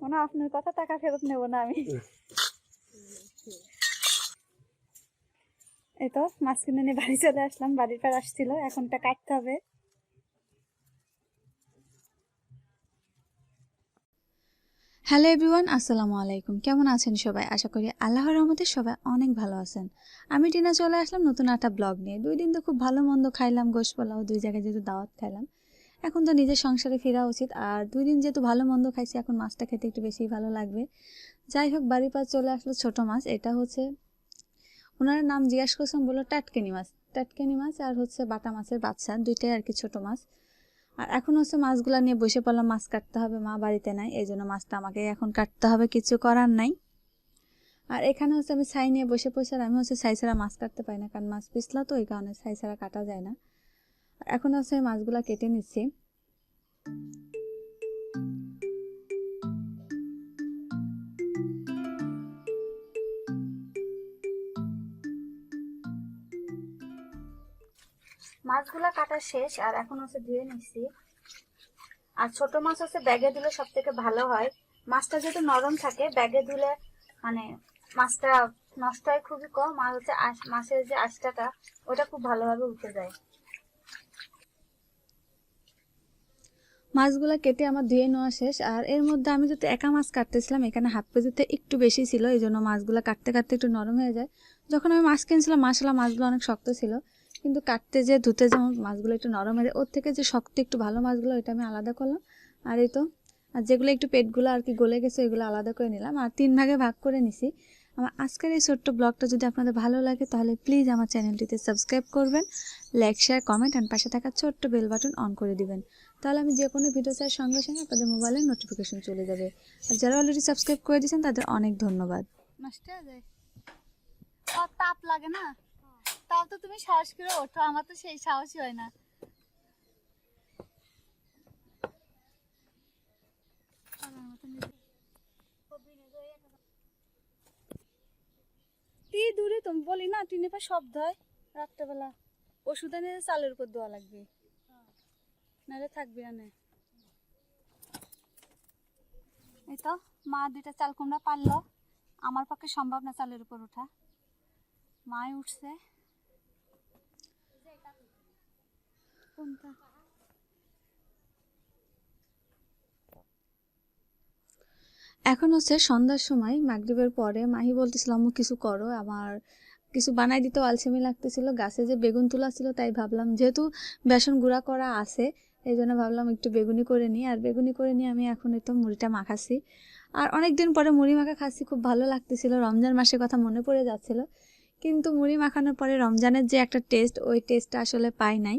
মনে আপনার কথা টাকা ফেরত নেব না আমি। এই তো মাছ কিনে নিয়ে বাড়ি চলে আসলাম, বাড়ির পর আসছিল এখনটা কাটতে হবে। হ্যালো এভরিওয়ান, আসসালামু আলাইকুম। কেমন আছেন সবাই? আশা করি আল্লাহর রহমতে সবাই অনেক ভালো আছেন। আমি টিনা চলে আসলাম নতুন একটা ব্লগ নিয়ে। দুই দিন তো খুব ভালো মন্দ খাইলাম, গোশ পোলাও, দুই জায়গায় যেহেতু দাওয়াত খাইলাম। এখন তো নিজের সংসারে ফেরা উচিত। আর দুই দিন যেহেতু ভালো মন্দ খাইছি, এখন মাছটা খেতে একটু বেশি ভালো লাগবে। যাই হোক, বাড়ির পাশ চলে আসলো ছোট মাছ। এটা হচ্ছে, ওনার নাম জিজ্ঞাসা করছিলাম, বলল টাটকেনি মাছ। টাটকেনি মাছ আর হচ্ছে বাটা মাছের বাচ্চা, দুইটাই আর কি ছোট মাছ। আর এখন হচ্ছে মাছগুলা নিয়ে বসে পড়লাম, মাছ কাটতে হবে, মা বাড়িতে নাই, এই জন্য মাছটা আমাকে এখন কাটতে হবে, কিছু করার নাই। আর এখানে হচ্ছে আমি ছাই নিয়ে বসে পড়ছি, আর আমি হচ্ছে ছাই ছাড়া মাছ কাটতে পারি না, কারণ মাছ পিছলা তো, এই কারণে ছাই ছাড়া কাটা যায় না। এখন হচ্ছে আমি মাছগুলা কেটে নিচ্ছি। মাছগুলা কাটা শেষ, আর এখন হচ্ছে ধুয়ে নিচ্ছি। আর ছোট মাছ হচ্ছে ব্যাগে দিলে সব থেকে ভালো হয়। মাছটা যেহেতু নরম থাকে, ব্যাগে দিলে মানে মাছটা নষ্ট হয় খুবই কম, আর হচ্ছে মাছের যে আঁশটাটা, ওটা খুব ভালোভাবে উঠে যায়। মাছগুলা কেটে আমার ধুয়ে নেওয়া শেষ। আর এর মধ্যে আমি যদি একা মাছ কাটতেছিলাম, এখানে হাফ কেজিতে একটু বেশি ছিল এই জন্য মাছগুলা কাটতে কাটতে একটু নরম হয়ে যায়। যখন আমি মাছ কিনছিলাম মাসালা মাছগুলো অনেক শক্ত ছিল। কিন্তু কাটতে যে, ধুতে যেমন মাছগুলো একটু নরম হয়ে যায়, ওর থেকে যে শক্ত একটু ভালো মাছগুলো, ওইটা আমি আলাদা করলাম। আর এই তো, আর যেগুলো একটু পেটগুলো আর কি গলে গেছে, ওইগুলো আলাদা করে নিলাম। আর তিন ভাগে ভাগ করে নিছি। আমার আজকের এই ছোট্ট ব্লগটা যদি আপনাদের ভালো লাগে, তাহলে প্লিজ আমার চ্যানেলটিতে সাবস্ক্রাইব করবেন লাইক শেয়ার কমেন্ট অ্যান্ড পাশে থাকা ছোট্ট বেল বাটন অন করে দিবেন। তাহলে আমি যে কোনো ভিডিও চাই সঙ্গে সঙ্গে আপনাদের মোবাইলে নোটিফিকেশন চলে যাবে। আর যারা অলরেডি সাবস্ক্রাইব করে দিয়েছেন, তাদের অনেক ধন্যবাদ। তাপ লাগে না? তাও তো তুমি সাহস করে ওঠো, আমার তো সেই সাহসই হয় না। তি বলি না টিনে পা শব্দ হয় রাত্রেবেলা ওষুধ এনে চালের উপর দেওয়া লাগবে। নাহলে থাকবে না। এই তো, মা দুইটা চাল কুমড়া পারল। আমার পক্ষে সম্ভব না চালের উপর ওঠা। মাই উঠছে। কোনটা? এখন হচ্ছে সন্ধ্যার সময়, মাগরিবের পরে মাহি বলতেছিল, আম্মু, কিছু করো, আমার কিছু বানাই দিতে আলসেমি লাগতেছিল, গাছে যে বেগুন তোলা ছিল তাই ভাবলাম, যেহেতু বেসন গুঁড়া করা আছে, এই জন্য ভাবলাম একটু বেগুনি করে নিই, আর বেগুনি করে নিয়ে আমি এখন একটু মুড়িটা মাখাচ্ছি। আর অনেক দিন পরে মুড়ি মাখা খাচ্ছি, খুব ভালো লাগতেছিল, রমজান মাসের কথা মনে পড়ে যাচ্ছিল, কিন্তু মুড়ি মাখানোর পরে রমজানের যে একটা টেস্ট ওই টেস্টটা আসলে পাই নাই।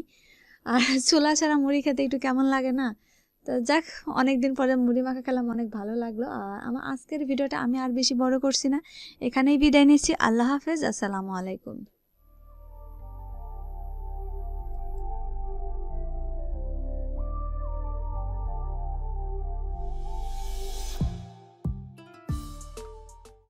আর ছোলা ছাড়া মুড়ি খেতে একটু কেমন লাগে না? তো যাক, অনেকদিন পরে মুড়ি মাখা খেলাম, অনেক ভালো লাগল। আর আমার আজকের ভিডিওটা আমি আর বেশি বড় করছি না। এখানেই বিদায় নিচ্ছি। আল্লাহ হাফেজ, আসসালামু আলাইকুম।